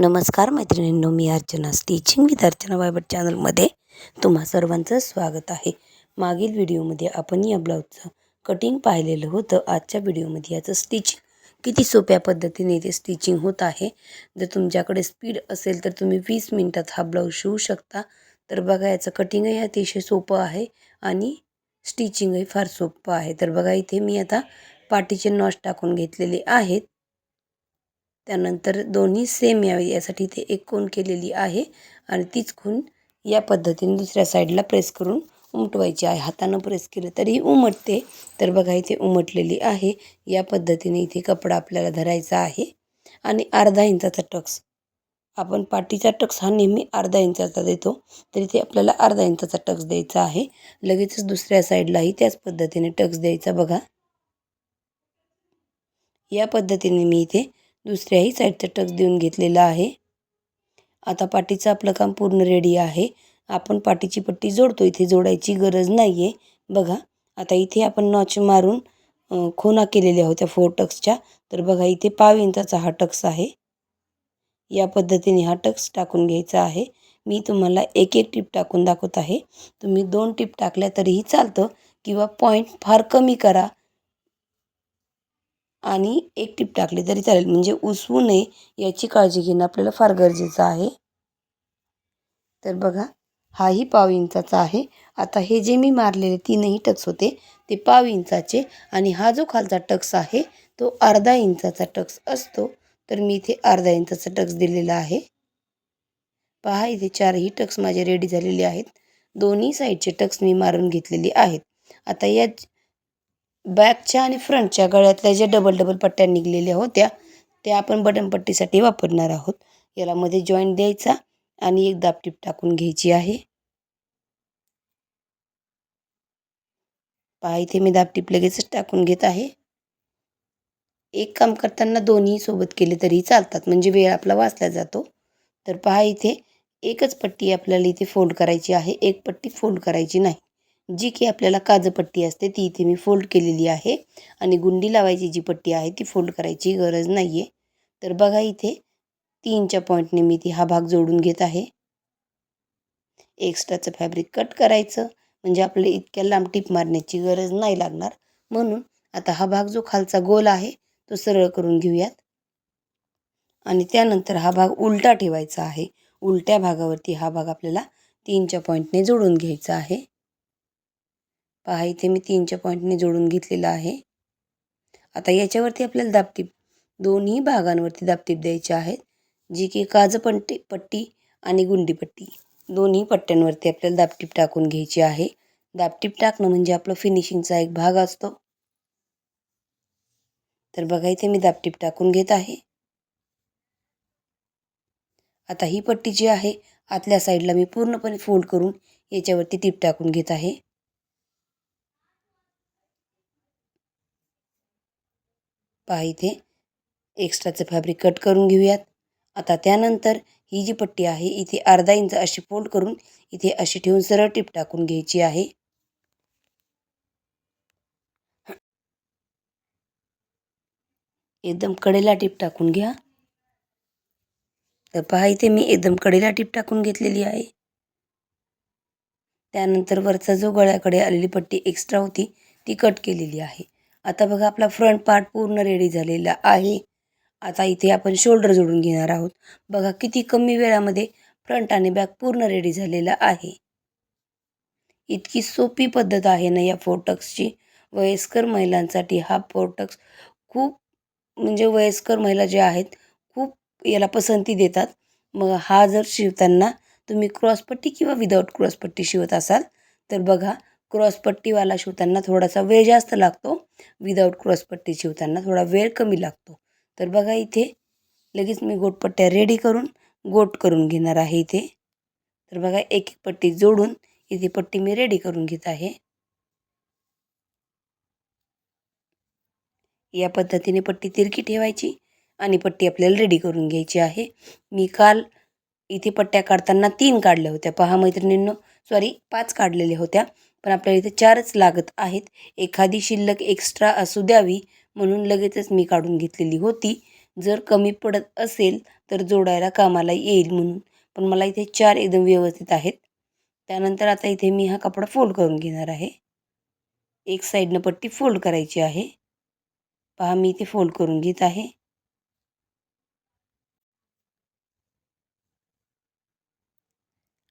नमस्कार मैत्रिणींनो मी अर्चना स्टिचिंग विथ अर्चना वायबट चॅनलमध्ये तुम्हा सर्वांचं स्वागत आहे. मागील व्हिडिओमध्ये आपण या ब्लाऊजचं कटिंग पाहिलेलं होतं. आजच्या व्हिडिओमध्ये याचं स्टिचिंग किती सोप्या पद्धतीने इथे स्टिचिंग होत आहे. जर तुमच्याकडे स्पीड असेल तर तुम्ही वीस मिनटात हा ब्लाऊज शिवू शकता. तर बघा याचं कटिंगही अतिशय सोपं आहे आणि स्टिचिंगही फार सोपं आहे. तर बघा इथे मी आता पाठीचे नॉश टाकून घेतलेले आहेत. त्यानंतर दोन्ही सेम यावे यासाठी इथे एक खूण केलेली आहे आणि तीच खूण या पद्धतीने दुसऱ्या साईडला प्रेस करून उमटवायची आहे. हातानं प्रेस केलं तरीही उमटते. तर बघा इथे उमटलेली आहे. या पद्धतीने इथे कपडा आपल्याला धरायचा आहे. आणि अर्धा इंचाचा टक्स आपण पाठीचा टक्स हा नेहमी अर्धा इंचाचा देतो. तर इथे आपल्याला अर्धा इंचाचा टक्स द्यायचा आहे. लगेचच दुसऱ्या साईडलाही त्याच पद्धतीने टक्स द्यायचा बघा. या पद्धतीने मी इथे दुसऱ्याही साईडचा टक्स देऊन घेतलेला आहे. आता पाठीचं आपलं काम पूर्ण रेडी आहे. आपण पाठीची पट्टी जोडतो. इथे जोडायची गरज नाही आहे बघा आता इथे आपण नॉच मारून खोना केलेल्या होत्या फोर टक्सच्या. तर बघा इथे पाव इंचाचा हा टक्स आहे. या पद्धतीने हा टक्स टाकून घ्यायचा आहे. मी तुम्हाला एक एक टिप टाकून दाखवत आहे. तुम्ही दोन टिप टाकल्या तरीही चालतं किंवा पॉईंट फार कमी करा. आणि एक टीप टाकली तरी चालेल. म्हणजे उसवू नये याची काळजी घेणं आपल्याला फार गरजेचं आहे. तर बघा हाही पाव इंचाचा आहे. आता हे जे मी मारलेले तीनही टक्स होते ते पाव इंचाचे आणि हा जो खालचा टक्स आहे तो अर्धा इंचाचा टक्स असतो. तर मी इथे अर्धा इंचाचा टक्स दिलेला आहे. पहा इथे चारही टक्स माझे रेडी झालेले आहेत. दोन्ही साईडचे टक्स मी मारून घेतलेले आहेत. आता या बॅकच्या आणि फ्रंटच्या गळ्यातल्या ज्या डबल डबल पट्ट्या निघलेल्या होत्या त्या आपण बटन पट्टीसाठी वापरणार आहोत. याला मध्ये जॉईंट द्यायचा आणि एक दापटीप टाकून घ्यायची आहे. पहा इथे मी दापटीप लगेचच टाकून घेत आहे. एक काम करताना दोन्ही सोबत केले तरी चालतात म्हणजे वेळ आपला वाचला जातो. तर पहा इथे एकच पट्टी आपल्याला इथे फोल्ड करायची आहे. एक पट्टी फोल्ड करायची नाही. जी की आपल्याला काजपट्टी असते ती इथे मी फोल्ड केलेली आहे. आणि गुंडी लावायची जी पट्टी आहे ती फोल्ड करायची गरज नाही आहे तर बघा इथे तीनच्या पॉईंटने मी ती हा भाग जोडून घेत आहे. एक्स्ट्राचं फॅब्रिक कट करायचं. म्हणजे आपल्याला इतक्या लांब टीप मारण्याची गरज नाही लागणार. म्हणून आता हा भाग जो खालचा गोल आहे तो सरळ करून घेऊयात. आणि त्यानंतर हा भाग उलटा ठेवायचा आहे. उलट्या भागावरती हा भाग आपल्याला तीनच्या पॉईंटने जोडून घ्यायचा आहे. पहा इथे मी तीनच्या पॉईंटने जोडून घेतलेला आहे. आता याच्यावरती आपल्याला दाबटीप दोन्ही भागांवरती दाबटीप द्यायचे आहेत जी की काजपट्टी पट्टी आणि गुंडीपट्टी दोन्ही पट्ट्यांवरती आपल्याला दाबटीप टाकून घ्यायची आहे. दाबटीप टाकणं म्हणजे आपलं फिनिशिंगचा एक भाग असतो. तर बघा इथे मी दाबटीप टाकून घेत आहे. आता ही पट्टी जी आहे आतल्या साईडला मी पूर्णपणे फोल्ड करून याच्यावरती टीप टाकून घेत आहे. पहा इथे एक्स्ट्राचं फॅब्रिक कट करून घेऊयात. आता त्यानंतर ही जी पट्टी आहे इथे अर्धा इंच अशी फोल्ड करून इथे अशी ठेवून सरळ टिप टाकून घ्यायची आहे. एकदम कडेला टिप टाकून घ्या. तर पहा इथे मी एकदम कडेला टिप टाकून घेतलेली आहे. त्यानंतर वरचा जो गळ्याकडे आलेली पट्टी एक्स्ट्रा होती ती कट केलेली आहे. आता बघा आपला फ्रंट पार्ट पूर्ण रेडी झालेला आहे. आता इथे आपण शोल्डर जोडून घेणार आहोत. बघा किती कमी वेळामध्ये फ्रंट आणि बॅक पूर्ण रेडी झालेला आहे. इतकी सोपी पद्धत आहे ना या फोटक्सची वयस्कर महिलांसाठी हा फोटक्स खूप म्हणजे वयस्कर महिला ज्या आहेत खूप याला पसंती देतात. मग हा जर शिवताना तुम्ही क्रॉसपट्टी किंवा विदाऊट क्रॉसपट्टी शिवत असाल तर बघा क्रॉसपट्टीवाला शिवताना थोडासा वेळ जास्त लागतो. विदाऊट क्रॉसपट्टी शिवताना थोडा वेळ कमी लागतो. तर बघा इथे लगेच मी गोटपट्ट्या रेडी करून गोट करून घेणार आहे इथे. तर बघा एक एक पट्टी जोडून इथे पट्टी मी रेडी करून घेत आहे. या पद्धतीने पट्टी तिरकी ठेवायची आणि पट्टी आपल्याला रेडी करून घ्यायची आहे. मी काल इथे पट्ट्या काढताना तीन काढल्या होत्या. पहा मैत्रिणींनो सॉरी पाच काढलेल्या होत्या. पण आपल्याला इथे चारच लागत आहेत. एखादी शिल्लक एक्स्ट्रा असू द्यावी म्हणून लगेचच मी काढून घेतलेली होती. जर कमी पडत असेल तर जोडायला कामाला येईल म्हणून. पण मला इथे चार एकदम व्यवस्थित आहेत. त्यानंतर आता इथे मी हा कपडा फोल्ड करून घेणार आहे. एक साईडनं पट्टी फोल्ड करायची आहे. पहा मी इथे फोल्ड करून घेत आहे.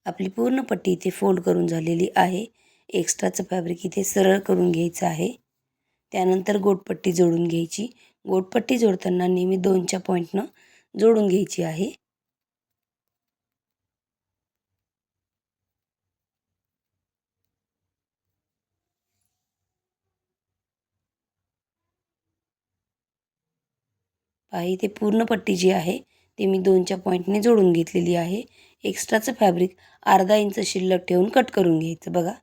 आपली पूर्ण पट्टी इथे फोल्ड करून झालेली आहे. एक्स्ट्राचं फॅब्रिक इथे सरळ करून घ्यायचं आहे. त्यानंतर गोटपट्टी जोडून घ्यायची. गोटपट्टी जोडताना नेहमी दोनच्या पॉईंटनं जोडून घ्यायची आहे. पहा इथे पूर्ण पट्टी जी आहे ती मी दोनच्या पॉईंटने जोडून घेतलेली आहे. एक्स्ट्राचं फॅब्रिक अर्धा इंच शिल्लक ठेवून कट करून घ्यायचं बघा.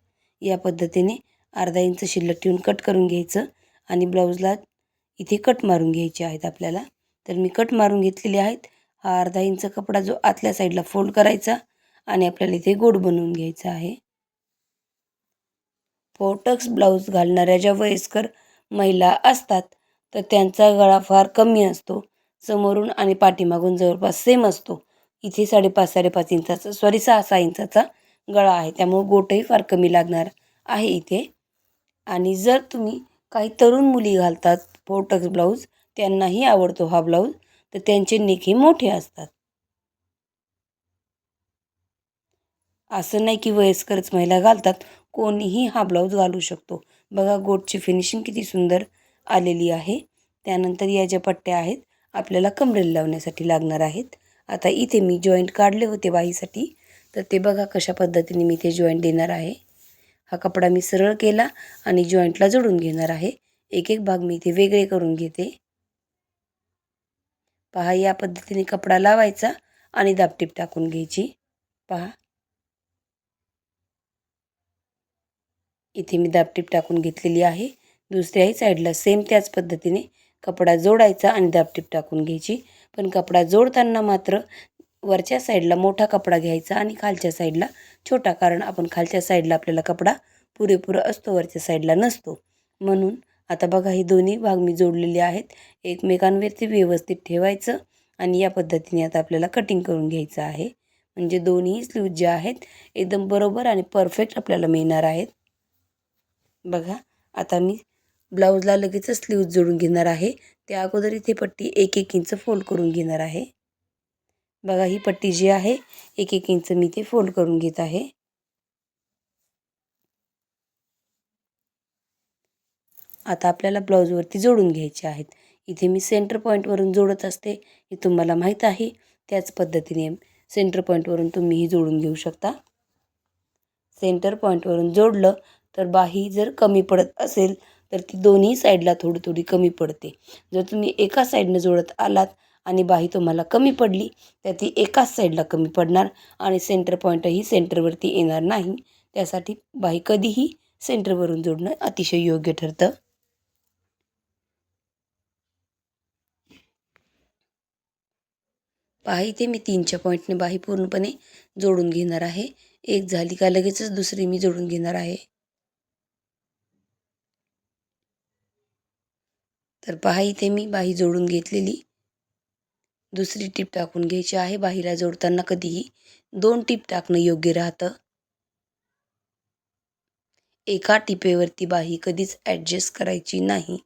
या पद्धतीने अर्धा इंच शिल्लक ठेवून कट करून घ्यायचं आणि ब्लाऊजला इथे कट मारून घ्यायचे आहेत आपल्याला. तर मी कट मारून घेतलेले आहेत. हा अर्धा इंच कपडा जो आतल्या साईडला फोल्ड करायचा आणि आपल्याला इथे गोड बनवून घ्यायचा आहे. फोटक्स ब्लाऊज घालणाऱ्या ज्या वयस्कर महिला असतात तर त्यांचा गळा फार कमी असतो. समोरून आणि पाठीमागून जवळपास सेम असतो. इथे साडेपाच साडेपाच इंचाचा सॉरी सहा सहा इंचाचा गळा आहे. त्यामुळे गोटही फार कमी लागणार आहे इथे. आणि जर तुम्ही काही तरुण मुली घालतात फोटक्स ब्लाऊज त्यांनाही आवडतो हा ब्लाऊज तर त्यांचे नेक मोठे असतात. असं नाही की वयस्करच महिला घालतात कोणीही हा ब्लाऊज घालू शकतो. बघा गोटची फिनिशिंग किती सुंदर आलेली आहे. त्यानंतर या ज्या पट्ट्या आहेत आपल्याला कमरेला लावण्यासाठी लागणार आहेत. आता इथे मी जॉईंट काढले होते बाईसाठी तर ते बघा कशा पद्धतीने मी ते जॉईंट देणार आहे. हा कपडा मी सरळ केला आणि जॉईंटला जोडून घेणार आहे. एक एक भाग मी इथे वेगळे करून घेते. पहा या पद्धतीने कपडा लावायचा आणि दापटीप टाकून घ्यायची. पहा. इथे मी दापटीप टाकून घेतलेली आहे. दुसऱ्याही साईडला सेम त्याच पद्धतीने कपडा जोडायचा आणि दापटीप टाकून घ्यायची. पण कपडा जोडताना मात्र वरच्या साईडला मोठा कपडा घ्यायचा आणि खालच्या साईडला छोटा कारण आपण खालच्या साईडला आपल्याला कपडा पुरेपूर असतो वरच्या साईडला नसतो. म्हणून आता बघा हे दोन्ही भाग मी जोडलेले आहेत. एकमेकांवरती व्यवस्थित ठेवायचं आणि या पद्धतीने आता आपल्याला कटिंग करून घ्यायचं आहे. म्हणजे दोन्ही स्लीव ज्या आहेत एकदम बरोबर आणि परफेक्ट आपल्याला मिळणार आहेत. बघा आता मी ब्लाऊजला लगेचच स्लीव्ज जोडून घेणार आहे. त्या अगोदर इथे पट्टी एक एक इंच फोल्ड करून घेणार आहे. बघा ही पट्टी जी आहे एक एक इंच मी ते फोल्ड करून घेत आहे. आता आपल्याला ब्लाऊजवरती जोडून घ्यायचे आहेत. इथे मी सेंटर पॉईंटवरून जोडत असते हे तुम्हाला माहीत आहे. त्याच पद्धतीने सेंटर पॉईंटवरून तुम्हीही जोडून घेऊ शकता. सेंटर पॉईंटवरून जोडलं तर बाही जर कमी पडत असेल तर ती दोन्ही साईडला थोडी थोडी कमी पडते. जर तुम्ही एका साईडनं जोडत आलात आणि बाही तुम्हाला कमी पडली तर ती एकाच साईडला कमी पडणार आणि सेंटर पॉईंटही सेंटरवरती येणार नाही. त्यासाठी बाही कधीही सेंटरवरून जोडणं अतिशय योग्य ठरतं. पहा इथे मी तीनच्या पॉईंटने बाही पूर्णपणे जोडून घेणार आहे. एक झाली का लगेचच दुसरी मी जोडून घेणार आहे. तर पहा इथे मी बाही जोडून घेतलेली. दुसरी टीप टाकून घ्यायची आहे. बाहीला जोडताना कधीही दोन टीप टाकणं योग्य राहतं. एका टिपेवरती बाही कधीच ॲडजस्ट करायची नाही.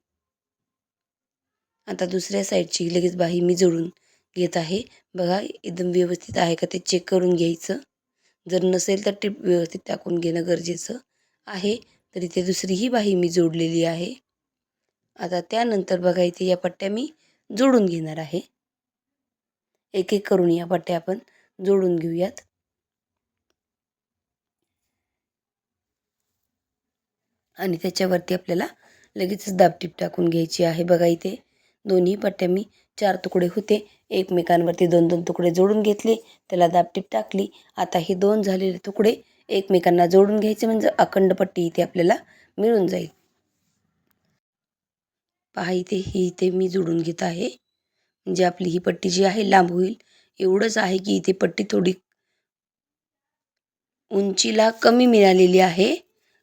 आता दुसऱ्या साईडची लगेच बाही मी जोडून घेत आहे. बघा एकदम व्यवस्थित आहे का ते चेक करून घ्यायचं. जर नसेल तर टिप व्यवस्थित टाकून घेणं गरजेचं आहे. तर इथे दुसरीही बाही मी जोडलेली आहे. आता त्यानंतर बघा इथे या पट्ट्या मी जोडून घेणार आहे. एक एक करून या पट्ट्या आपण जोडून घेऊयात. आणि त्याच्यावरती आपल्याला लगेचच दाबटीप टाकून घ्यायची आहे. बघा इथे दोन्ही पट्ट्या मी चार तुकडे होते. एकमेकांवरती दोन दोन तुकडे जोडून घेतले. त्याला दाबटीप टाकली. आता हे दोन झालेले तुकडे एकमेकांना जोडून घ्यायचे. म्हणजे अखंड पट्टी इथे आपल्याला मिळून जाईल. पहा इथे ही इथे मी जोडून घेत आहे. म्हणजे आपली ही पट्टी जी आहे लांब होईल. एवढंच आहे की इथे पट्टी थोडी उंचीला कमी मिळालेली आहे.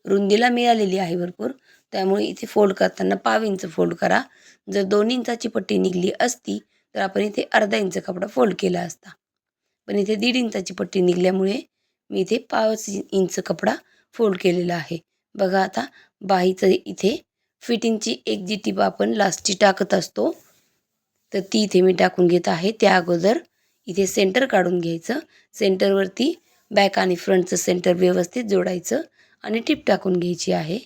रुंदीला मिळालेली आहे भरपूर. त्यामुळे इथे फोल्ड करताना पाव इंच फोल्ड करा. जर दोन इंचाची पट्टी निघली असती तर आपण इथे अर्धा इंच कपडा फोल्ड केला असता. पण इथे दीड इंचाची पट्टी निघल्यामुळे मी इथे पाच इंच कपडा फोल्ड केलेला आहे. बघा आता बाहीचं इथे फिटिंगची एक जी टीप आपण लास्टची टाकत असतो. तर ती इथे मी टाकून घेत आहे. त्या अगोदर इथे सेंटर काढून घ्यायचं. सेंटरवरती बॅक आणि फ्रंटचं सेंटर व्यवस्थित जोडायचं आणि टिप टाकून घ्यायची आहे.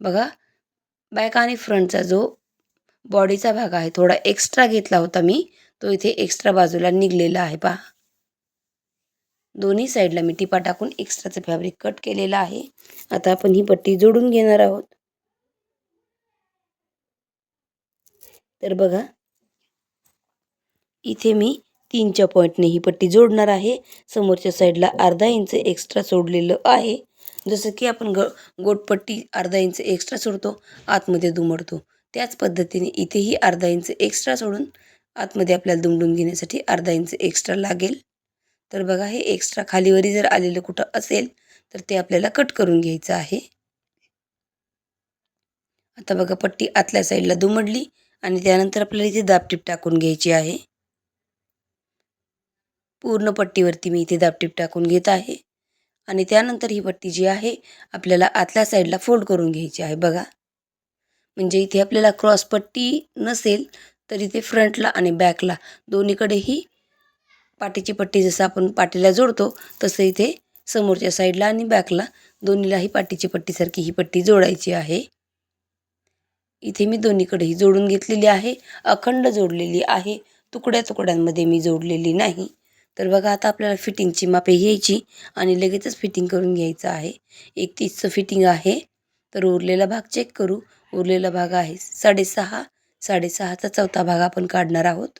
बघा बॅक आणि फ्रंटचा जो बॉडीचा भाग आहे थोडा एक्स्ट्रा घेतला होता मी. तो इथे एक्स्ट्रा बाजूला निघलेला आहे पहा. दोन्ही साईडला मी टिपा टाकून एक्स्ट्राचं फॅब्रिक कट केलेलं आहे. आता आपण ही पट्टी जोडून घेणार आहोत. तर बघा इथे मी तीनच्या पॉईंटने ही पट्टी जोडणार आहे. समोरच्या साईडला अर्धा इंच एक्स्ट्रा सोडलेलं आहे. जसं की आपण ग गोटपट्टी अर्धा इंच एक्स्ट्रा सोडतो आतमध्ये दुमडतो. त्याच पद्धतीने इथेही अर्धा इंच एक्स्ट्रा सोडून आतमध्ये आपल्याला दुमडून घेण्यासाठी अर्धा इंच एक्स्ट्रा लागेल. तर बघा हे एक्स्ट्रा खालीवरी जर आलेलं कुठं असेल तर ते आपल्याला कट करून घ्यायचं आहे. आता बघा पट्टी आतल्या साईडला दुमडली आणि त्यानंतर आपल्याला इथे दाबटीप टाकून घ्यायची आहे. पूर्ण पट्टीवरती मी इथे दापटीप टाकून घेत आहे. आणि त्यानंतर ही पट्टी जी आहे आपल्याला आतल्या साईडला फोल्ड करून घ्यायची आहे. बघा. म्हणजे इथे आपल्याला क्रॉस पट्टी नसेल तर इथे फ्रंटला आणि बॅकला दोन्हीकडेही पाठीची पट्टी जसं आपण पाठीला जोडतो तसं इथे समोरच्या साईडला आणि बॅकला दोन्हीलाही पाठीची पट्टीसारखी ही पट्टी जोडायची आहे. इथे मी दोन्हीकडेही जोडून घेतलेली आहे. अखंड जोडलेली आहे. तुकड्या तुकड्यांमध्ये मी जोडलेली नाही. तर बघा आता आपल्याला फिटिंगची मापे घ्यायची आणि लगेचच फिटिंग करून घ्यायचं आहे. एक तीसचं फिटिंग आहे. तर उरलेला भाग चेक करू. उरलेला भाग आहे साडेसहा. साडेसहाचा चौथा भाग आपण काढणार आहोत.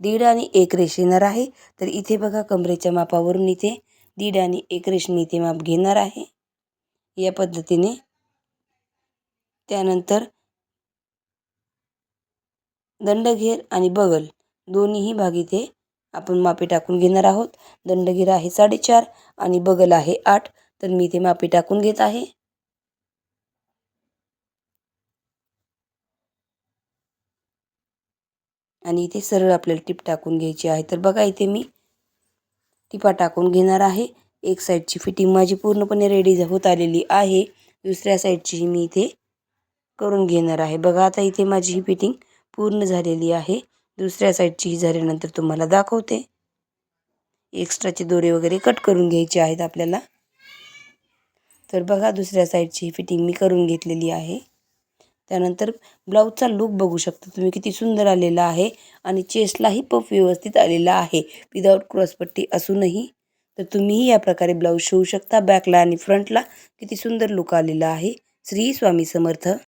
दीड आणि एक रेष येणार आहे. तर इथे बघा कमरेच्या मापावरून इथे दीड आणि एक रेष मी इथे माप घेणार आहे. या पद्धतीने. त्यानंतर दंडघेर आणि बगल. दोन्हीही भाग इथे आपण मापे टाकून घेणार आहोत. दंडगिरा आहे साडेचार आणि बगल आहे आठ. तर मी इथे मापे टाकून घेत आहे. आणि इथे सरळ आपल्याला टिप टाकून घ्यायची आहे. तर बघा इथे मी टिपा टाकून घेणार आहे. एक साईडची फिटिंग माझी पूर्णपणे रेडी होत आलेली आहे. दुसऱ्या साईडचीही मी इथे करून घेणार आहे. बघा आता इथे माझी ही फिटिंग पूर्ण झालेली आहे. दुसऱ्या साईडची ही झाल्यानंतर तुम्हाला दाखवते. एक्स्ट्राचे दोरे वगैरे कट करून घ्यायचे आहेत आपल्याला. तर बघा दुसऱ्या साईडची फिटिंग मी करून घेतलेली आहे. त्यानंतर ब्लाऊजचा लूक बघू शकता तुम्ही किती सुंदर आलेला आहे आणि चेस्टलाही पफ व्यवस्थित आलेला आहे. विदाऊट क्रॉसपट्टी असूनही. तर तुम्हीही या प्रकारे ब्लाऊज शिवू शकता. बॅकला आणि फ्रंटला किती सुंदर लुक आलेला आहे. श्री स्वामी समर्थ.